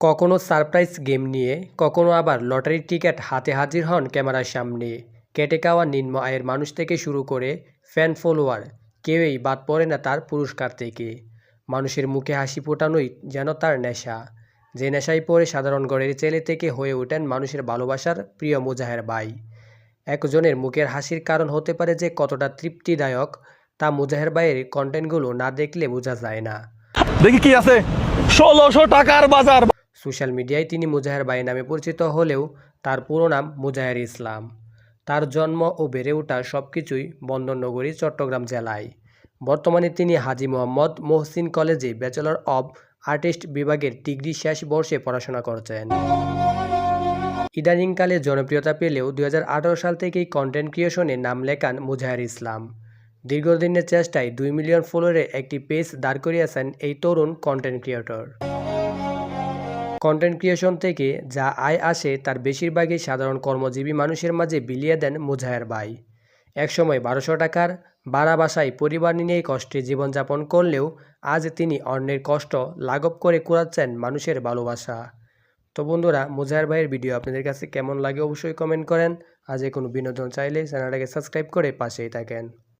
কখনো surprise game নিয়ে, কখনো আবার লটারির টিকিট হাতে হাজির হন ক্যামেরার সামনে। কেটে খাওয়া নিম্ন আয়ের মানুষ থেকে শুরু করে ফ্যান ফলোয়ার, কেউই বাদ পড়ে না তার পুরস্কার থেকে। মানুষের মুখে হাসি ফোটানোই যেন তার নেশা। যে নেশায় পড়ে সাধারণ ঘরের ছেলে থেকে হয়ে ওঠেন মানুষের ভালোবাসার প্রিয় মুজাহের ভাই। একজনের মুখের হাসির কারণ হতে পারে যে কতটা তৃপ্তিদায়ক, তা মুজাহের ভাইয়ের কন্টেন্টগুলো না দেখলে বোঝা যায় না। দেখি কি আছে? ষোলোশো টাকার বাজার। সোশ্যাল মিডিয়ায় তিনি মুজাহের বাই নামে পরিচিত হলেও তার পুরো নাম মুজাহের ইসলাম। তার জন্ম ও বেড়ে ওঠা সব কিছুই বন্দরনগরী, চট্টগ্রাম জেলায়। বর্তমানে তিনি হাজি মোহাম্মদ মোহসিন কলেজে ব্যাচেলর অব আর্টিস্ট বিভাগের ডিগ্রি শেষ বর্ষে পড়াশোনা করছেন। ইদানিংকালে জনপ্রিয়তা পেলেও দুই হাজার আঠেরো সাল থেকেই কন্টেন্ট ক্রিয়েশনে নাম লেখান মুজাহের ইসলাম। দীর্ঘদিনের চেষ্টায় দুই মিলিয়ন ফলোয়ারের একটি পেজ দাঁড় করিয়েছেন এই তরুণ কন্টেন্ট ক্রিয়েটর। কন্টেন্ট ক্রিয়েশন থেকে যা আয় আসে, তার বেশিরভাগই সাধারণ কর্মজীবী মানুষের মাঝে বিলিয়ে দেন মুজাহের ভাই। একসময় বারোশো টাকার বাড়া বাসায় পরিবার নিয়েই কষ্টে জীবনযাপন করলেও আজ তিনি অন্যের কষ্ট লাঘব করে কুড়াচ্ছেন মানুষের ভালোবাসা। তো বন্ধুরা, মুজাহের ভাইয়ের ভিডিও আপনাদের কাছে কেমন লাগে অবশ্যই কমেন্ট করেন। আজ কোনো বিনোদন চাইলে চ্যানেলটাকে সাবস্ক্রাইব করে পাশেই থাকেন।